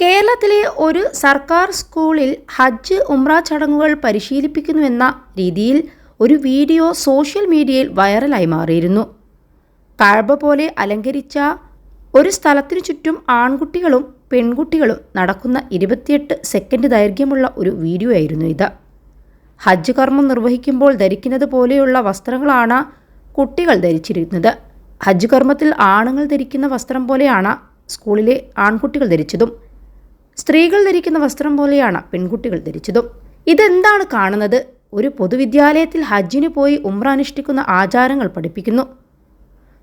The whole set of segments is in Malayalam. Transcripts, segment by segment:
കേരളത്തിലെ ഒരു സർക്കാർ സ്കൂളിൽ ഹജ്ജ് ഉംറ ചടങ്ങുകൾ പരിശീലിപ്പിക്കുന്നുവെന്ന രീതിയിൽ ഒരു വീഡിയോ സോഷ്യൽ മീഡിയയിൽ വൈറലായി മാറിയിരുന്നു. കഴബ പോലെ അലങ്കരിച്ച ഒരു സ്ഥലത്തിനു ചുറ്റും ആൺകുട്ടികളും പെൺകുട്ടികളും നടക്കുന്ന ഇരുപത്തിയെട്ട് സെക്കൻഡ് ദൈർഘ്യമുള്ള ഒരു വീഡിയോ ആയിരുന്നു ഇത്. ഹജ്ജ് കർമ്മം നിർവഹിക്കുമ്പോൾ ധരിക്കുന്നത് പോലെയുള്ള വസ്ത്രങ്ങളാണ് കുട്ടികൾ ധരിച്ചിരുന്നത്. ഹജ്ജ് കർമ്മത്തിൽ ആണുങ്ങൾ ധരിക്കുന്ന വസ്ത്രം പോലെയാണ് സ്കൂളിലെ ആൺകുട്ടികൾ ധരിച്ചതും. സ്ത്രീകൾ ധരിക്കുന്ന വസ്ത്രം പോലെയാണ് പെൺകുട്ടികൾ ധരിച്ചതും. ഇതെന്താണ് കാണുന്നത്? ഒരു പൊതുവിദ്യാലയത്തിൽ ഹജ്ജിന് പോയി ഉമ്ര അനുഷ്ഠിക്കുന്ന ആചാരങ്ങൾ പഠിപ്പിക്കുന്നു.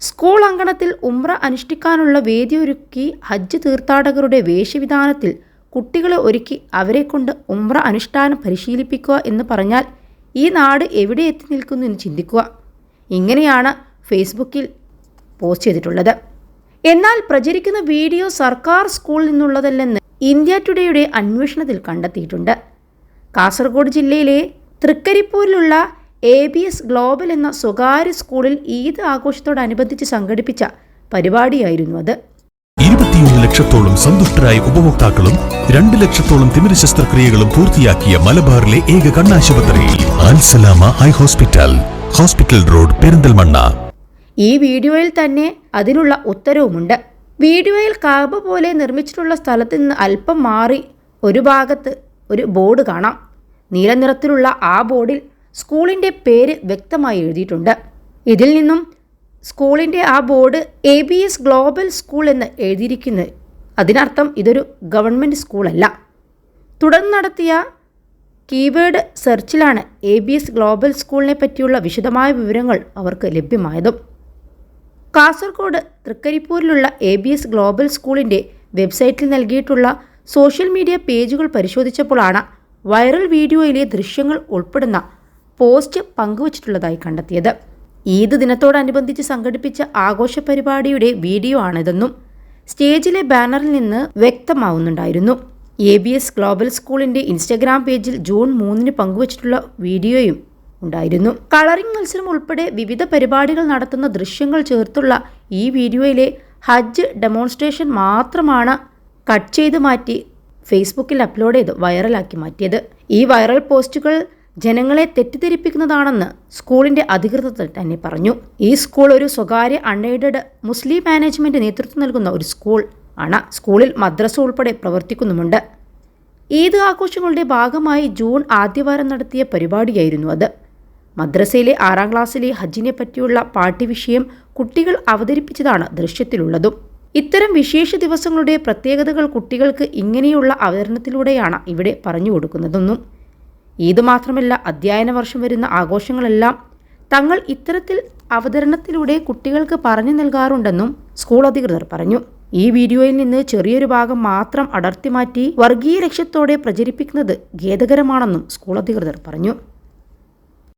സ്കൂൾ അങ്കണത്തിൽ ഉമ്ര അനുഷ്ഠിക്കാനുള്ള വേദി ഒരുക്കി ഹജ്ജ് തീർത്ഥാടകരുടെ വേഷവിധാനത്തിൽ കുട്ടികളെ ഒരുക്കി അവരെ കൊണ്ട് ഉംറ അനുഷ്ഠാനം പരിശീലിപ്പിക്കുക എന്ന് പറഞ്ഞാൽ ഈ നാട് എവിടെ എത്തി നിൽക്കുന്നു എന്ന് ചിന്തിക്കുക. ഇങ്ങനെയാണ് ഫേസ്ബുക്കിൽ പോസ്റ്റ് ചെയ്തിട്ടുള്ളത്. എന്നാൽ പ്രചരിക്കുന്ന വീഡിയോ സർക്കാർ സ്കൂളിൽ നിന്നുള്ളതല്ലെന്ന് ഇന്ത്യ ടുഡേയുടെ അന്വേഷണത്തിൽ കണ്ടെത്തിയിട്ടുണ്ട്. കാസർഗോഡ് ജില്ലയിലെ തൃക്കരിപ്പൂരിലുള്ള എ ബി എസ് ഗ്ലോബൽ എന്ന സ്വകാര്യ സ്കൂളിൽ ഈദ് ആഘോഷത്തോടനുബന്ധിച്ച് സംഘടിപ്പിച്ച പരിപാടിയായിരുന്നു അത്. ഇരുപത്തിയൊന്ന് ലക്ഷത്തോളം സന്തുഷ്ടരായ ഉപഭോക്താക്കളും രണ്ട് ലക്ഷത്തോളം തിമിര ശസ്ത്രക്രിയകളും പൂർത്തിയാക്കിയ മലബാറിലെ ഏക കണ്ണാശുപത്രി Alsalama high hospital hospital road Perinthalmanna. ഈ വീഡിയോയിൽ തന്നെ അതിനുള്ള ഉത്തരവുമുണ്ട്. വീഡിയോയിൽ കാബ പോലെ നിർമ്മിച്ചിട്ടുള്ള സ്ഥലത്ത് നിന്ന് അല്പം മാറി ഒരു ഭാഗത്ത് ഒരു ബോർഡ് കാണാം. നീല നിറത്തിലുള്ള ആ ബോർഡിൽ സ്കൂളിന്റെ പേര് വ്യക്തമായി എഴുതിയിട്ടുണ്ട്. ഇതിൽ നിന്നും സ്കൂളിന്റെ ആ board A B S global school എന്ന് എഴുതിയിരിക്കുന്നത് അതിനർത്ഥം ഇതൊരു ഗവൺമെന്റ് സ്കൂളല്ല തുടർന്ന് നടത്തിയ കീവേഡ് സെർച്ചിലാണ് എ ബി എസ് ഗ്ലോബൽ സ്കൂളിനെ പറ്റിയുള്ള വിശദമായ വിവരങ്ങൾ അവർക്ക് ലഭ്യമായതും. കാസർഗോഡ് തൃക്കരിപ്പൂരിലുള്ള എ ബി എസ് ഗ്ലോബൽ സ്കൂളിന്റെ വെബ്സൈറ്റിൽ നൽകിയിട്ടുള്ള സോഷ്യൽ മീഡിയ പേജുകൾ പരിശോധിച്ചപ്പോഴാണ് വൈറൽ വീഡിയോയിലെ ദൃശ്യങ്ങൾ ഉൾപ്പെടുന്ന പോസ്റ്റ് പങ്കുവച്ചിട്ടുള്ളതായി കണ്ടെത്തിയത്. ഈദ് ദിനത്തോടനുബന്ധിച്ച് സംഘടിപ്പിച്ച ആഘോഷ പരിപാടിയുടെ വീഡിയോ ആണിതെന്നും സ്റ്റേജിലെ ബാനറിൽ നിന്ന് വ്യക്തമാവുന്നുണ്ടായിരുന്നു. എ ബി എസ് ഗ്ലോബൽ സ്കൂളിന്റെ ഇൻസ്റ്റഗ്രാം പേജിൽ ജൂൺ മൂന്നിന് പങ്കുവച്ചിട്ടുള്ള വീഡിയോയും ഉണ്ടായിരുന്നു. കളറിംഗ് മത്സരം ഉൾപ്പെടെ വിവിധ പരിപാടികൾ നടത്തുന്ന ദൃശ്യങ്ങൾ ചേർത്തുള്ള ഈ വീഡിയോയിലെ ഹജ്ജ് ഡെമോൺസ്ട്രേഷൻ മാത്രമാണ് കട്ട് ചെയ്ത് മാറ്റി ഫേസ്ബുക്കിൽ അപ്ലോഡ് ചെയ്ത് വൈറലാക്കി മാറ്റിയത്. ഈ വൈറൽ പോസ്റ്റുകൾ ജനങ്ങളെ തെറ്റിദ്ധരിപ്പിക്കുന്നതാണെന്ന് സ്കൂളിന്റെ അധികൃതർ തന്നെ പറഞ്ഞു. ഈ സ്കൂൾ ഒരു സ്വകാര്യ അൺഎയ്ഡഡ് മുസ്ലിം മാനേജ്മെന്റ് നേതൃത്വം നൽകുന്ന ഒരു സ്കൂൾ ആണ്. സ്കൂളിൽ മദ്രസ ഉൾപ്പെടെ പ്രവർത്തിക്കുന്നുമുണ്ട്. ഈദ് ആഘോഷങ്ങളുടെ ഭാഗമായി ജൂൺ ആദ്യവാരം നടത്തിയ പരിപാടിയായിരുന്നു അത്. മദ്രസയിലെ ആറാം ക്ലാസ്സിലെ ഹജ്ജിനെ പറ്റിയുള്ള പാഠ്യവിഷയം കുട്ടികൾ അവതരിപ്പിച്ചതാണ് ദൃശ്യത്തിലുള്ളതും. ഇത്തരം വിശേഷ ദിവസങ്ങളുടെ പ്രത്യേകതകൾ കുട്ടികൾക്ക് ഇങ്ങനെയുള്ള അവതരണത്തിലൂടെയാണ് ഇവിടെ പറഞ്ഞു കൊടുക്കുന്നതെന്നും. ഈദ് മാത്രമല്ല അധ്യയന വർഷം വരുന്ന ആഘോഷങ്ങളെല്ലാം തങ്ങൾ ഇത്തരത്തിൽ അവതരണത്തിലൂടെ കുട്ടികൾക്ക് പറഞ്ഞു നൽകാറുണ്ടെന്നും സ്കൂൾ അധികൃതർ പറഞ്ഞു. ഈ വീഡിയോയിൽ നിന്ന് ചെറിയൊരു ഭാഗം മാത്രം അടർത്തി മാറ്റി വർഗീയ ലക്ഷ്യത്തോടെ പ്രചരിപ്പിക്കുന്നത് ഖേദകരമാണെന്നും സ്കൂൾ അധികൃതർ പറഞ്ഞു.